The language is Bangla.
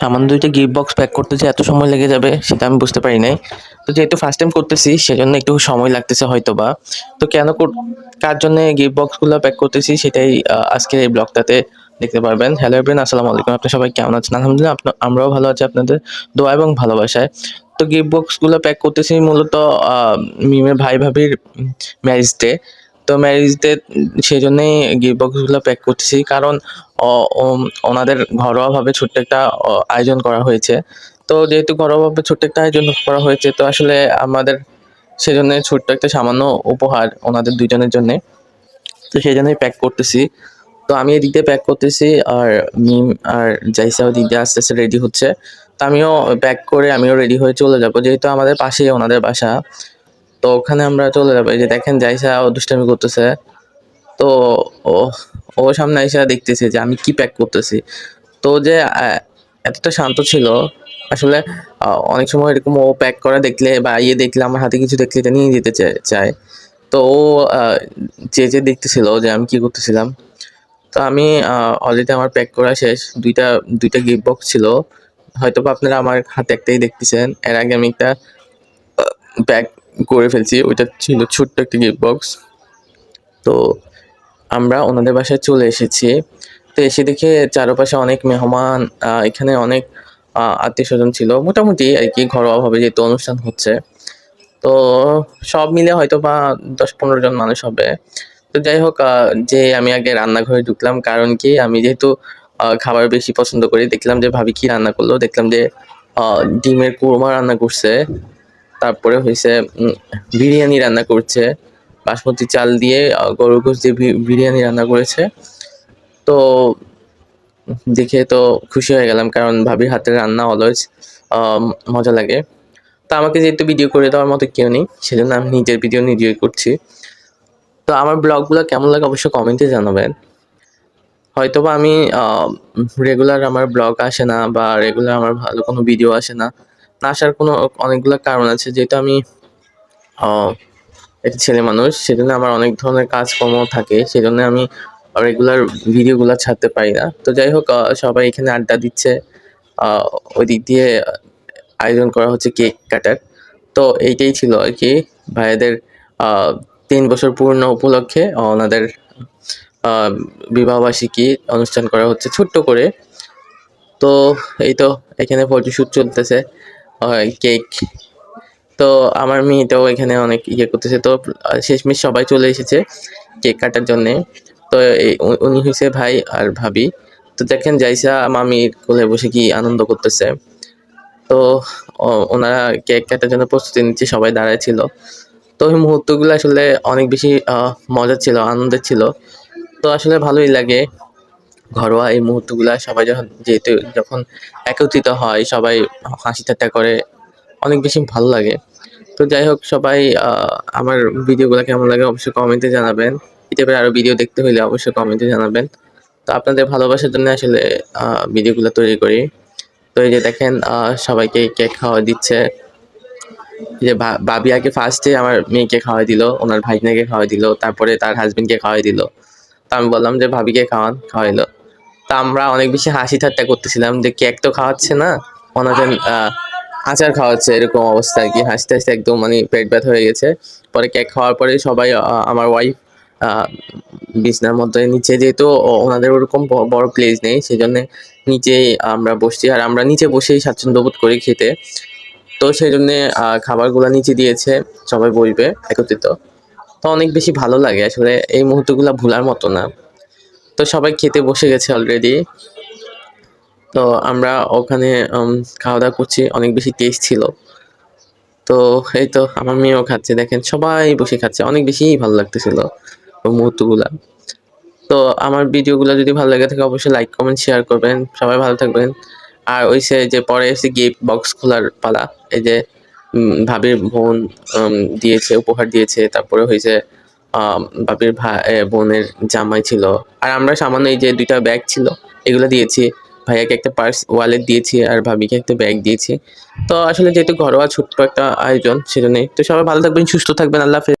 সামান্য দুইটা গিফট বক্স প্যাক করতে যে এত সময় লেগে যাবে, সেটা আমি বুঝতে পারি নাই। তো যেহেতু ফার্স্ট টাইম করতেছি, সেজন্য একটু সময় লাগতেছে হয়তো বা তো কেন কর- জন্য গিফট বক্সগুলো প্যাক করতেছি, সেটাই আজকের এই ব্লগটাতে দেখতে পারবেন। হ্যালো এভরিন আসসালামু আলাইকুম। আপনি সবাই কেমন আছেন? আলহামদুলিল্লাহ, আপনা- আমরাও ভালো আছি আপনাদের দোয়া এবং ভালোবাসায়। তো গিফট বক্সগুলো প্যাক করতেছি মূলত মিমের ভাই ভাবির ম্যারেজ ডে তো ম্যারেজ ডে সেই জন্যই গিফট বক্সগুলো প্যাক করতেছি। কারণ ওনাদের ঘরোয়াভাবে ছোট্ট একটা আয়োজন করা হয়েছে। তো যেহেতু ঘরোয়াভাবে ছোট্ট একটা আয়োজন করা হয়েছে, তো আসলে আমাদের সেজন্য ছোট্ট একটা সামান্য উপহার ওনাদের দুইজনের জন্য। তো সেই জন্যই প্যাক করতেছি। তো আমি এদিক দিয়ে প্যাক করতেছি আর মিম আর জাইসাও দিক দিয়ে আস্তে আস্তে রেডি হচ্ছে। তো আমিও প্যাক করে আমিও রেডি হয়ে চলে যাব। যেহেতু আমাদের পাশেই ওনাদের বাসা তো ওখানে আমরা চলে যাব। এই যে দেখেন জাইসা ও দুষ্টামি করতেছে। তো ও সামনে এসে দেখতেছে যে আমি কি প্যাক করতেছি। তো যে এতটা শান্ত ছিল, আসলে অনেক সময় এরকম ও প্যাক করা দেখলে বা ইয়ে দেখলে, আমার হাতে কিছু দেখলে এটা নিয়ে যেতে চায়। তো ও যে যে দেখতেছিল যে আমি কি করতেছিলাম। তো আমি অলরেডি আমার প্যাক করা শেষ। দুইটা দুইটা গিফট বক্স ছিল। হয়তো আপনারা আমার হাতে একটাই দেখতেছেন। এর আগে আমি একটা প্যাক করে ফেলছি, ওইটা ছিল ছোট্ট একটা গিফট বক্স তো আমরা ওনাদের বাসায় চলে এসেছি। তো এসে দেখে চারপাশে অনেক মেহমান এখানে অনেক আত্মীয় স্বজন ছিল। মোটামুটি আর কি ঘরোয়াভাবে যেহেতু অনুষ্ঠান হচ্ছে। তো সব মিলে হয়তো বা দশ পনেরো জন মানুষ হবে। তো যাই হোক যে আমি আগে রান্নাঘরে ঢুকলাম, কারণ কি আমি যেহেতু খাবার বেশি পছন্দ করি, দেখলাম যে ভাবি কি রান্না করল, দেখলাম যে ডিমের কোরমা রান্না করছে। তারপরে হয়েছে বিরিয়ানি রান্না করছে। বাসমতি চাল দিয়ে গরুর গোশ দিয়ে বিরিয়ানি রান্না করেছে। তো, দেখে তো খুশি হয়ে গেলাম, কারণ ভাবির হাতের রান্না অলওয়েজ মজা লাগে। তো আমাকে যেহেতু ভিডিও করে দেওয়ার মতো কেউ নেই, সেজন্য আমি নিজের ভিডিও নিজেই করছি। তো আমার ব্লগগুলো কেমন লাগে অবশ্যই কমেন্টে জানাবেন। হয়তো বা আমি রেগুলার আমার ব্লগ আসে না, বা রেগুলার আমার ভালো কোনো ভিডিও আসে না আসার কোনো অনেকগুলো কারণ আছে। যেহেতু আমি একটা ছেলে মানুষ, সেজন্য আমার অনেক ধরনের কাজকর্ম থাকে। সেজন্য আমি রেগুলার ভিডিওগুলো ছাড়তে পারি না। তো যাই হোক সবাই এখানে আড্ডা দিচ্ছে। ওই দিক দিয়ে আয়োজন করা হচ্ছে কেক কাটার। তো এইটাই ছিল আর কি ভাইয়াদের তিন বছর পূর্ণ উপলক্ষে ওনাদের বিবাহবার্ষিকী অনুষ্ঠান করা হচ্ছে ছোট্ট করে। তো এই তো, এখানে ফটোশ্যুট চলতেছে। কেক তো আমার মেয়েটাও এখানে অনেক ইয়ে করতেছে। তো শেষমেশ সবাই চলে এসেছে কেক কাটার জন্যে। তো উনি হয়েছে ভাই আর ভাবি। তো দেখেন জাইসা মামির কোলে বসে কি আনন্দ করতেছে। তো ওনারা কেক কাটার জন্য প্রস্তুতি নিচ্ছে, সবাই দাঁড়ায় ছিল। তো ওই মুহূর্তগুলো আসলে অনেক বেশি মজার ছিল, আনন্দের ছিল। তো আসলে ভালোই লাগে। ঘরোয়া এই মুহূর্তগুলো সবাই যখন যেহেতু যখন একত্রিত হয়, সবাই হাসি ঠাট্টা করে, অনেক বেশি ভালো লাগে। তো যাই হোক, সবাই আমার ভিডিওগুলো কেমন লাগে অবশ্যই কমেন্টে জানাবেন। টাইপের আরও ভিডিও দেখতে হলে অবশ্যই কমেন্টে জানাবেন। তো আপনাদের ভালোবাসার জন্য আসলে ভিডিওগুলো তৈরি করি। তো এই যে দেখেন সবাইকে কেক খাওয়া দিচ্ছে। যে ভাবি আগে ফার্স্টে আমার মেয়েকে খাওয়াই দিল, ওনার ভাইনাকে খাওয়াই দিল, তারপরে তার হাজবেন্ডকে খাওয়াই দিল। তো আমি বললাম যে, ভাবিকে খাওয়ান খাওয়াইলো তা আমরা অনেক বেশি হাসি ঠাট্টা করতেছিলাম যে কেক তো খাওয়াচ্ছে না। ওনাকে আচার খাওয়াচ্ছে এরকম অবস্থা আর কি। হাসতে হাসতে একদম মানে পেট ব্যথা হয়ে গেছে। পরে কেক খাওয়ার পরে সবাই আমার ওয়াইফ বিছনার মধ্যে নিচে যেহেতু ওনাদের ওরকম বড় প্লেস নেই সেই জন্য নিচেই আমরা বসছি। আর আমরা নিচে বসেই স্বাচ্ছন্দ্য বোধ করি খেতে। তো সেই জন্য খাবারগুলো নিচে দিয়েছে, সবাই বসবে, একত্রিত। তো অনেক বেশি ভালো লাগে আসলে। এই মুহূর্তগুলো ভোলার মতো না। তো সবাই খেতে বসে গেছে অলরেডি তো আমরা ওখানে খাওয়া দাওয়া করছি, অনেক বেশি টেস্ট ছিল। তো এই তো আমার মেয়েও খাচ্ছে, দেখেন সবাই বসে খাচ্ছে, অনেক বেশি ভালো লাগতেছিল ওই মুহূর্তগুলা। তো আমার ভিডিওগুলো যদি ভালো লাগে থাকে, অবশ্যই লাইক কমেন্ট শেয়ার করবেন, সবাই ভালো থাকবেন। আর ওই সে যে পরে এসে গিফট বক্স খোলার পালা, এই যে ভাবির বোন দিয়েছে, উপহার দিয়েছে, তারপরে হয়েছে ভাবির ভাই বোনের জামাই ছিল। আর আমরা সামান্য এই যে দুইটা ব্যাগ ছিল, এগুলো দিয়েছি। ভাইয়াকে একটা পার্স ওয়ালেট দিয়েছি আর ভাবিকে একটা ব্যাগ দিয়েছি। তো আসলে যেহেতু ঘরোয়া ছোট্ট একটা আয়োজন সেজন্যই তো সবাই ভালো থাকবেন, সুস্থ থাকবেন, আল্লাহ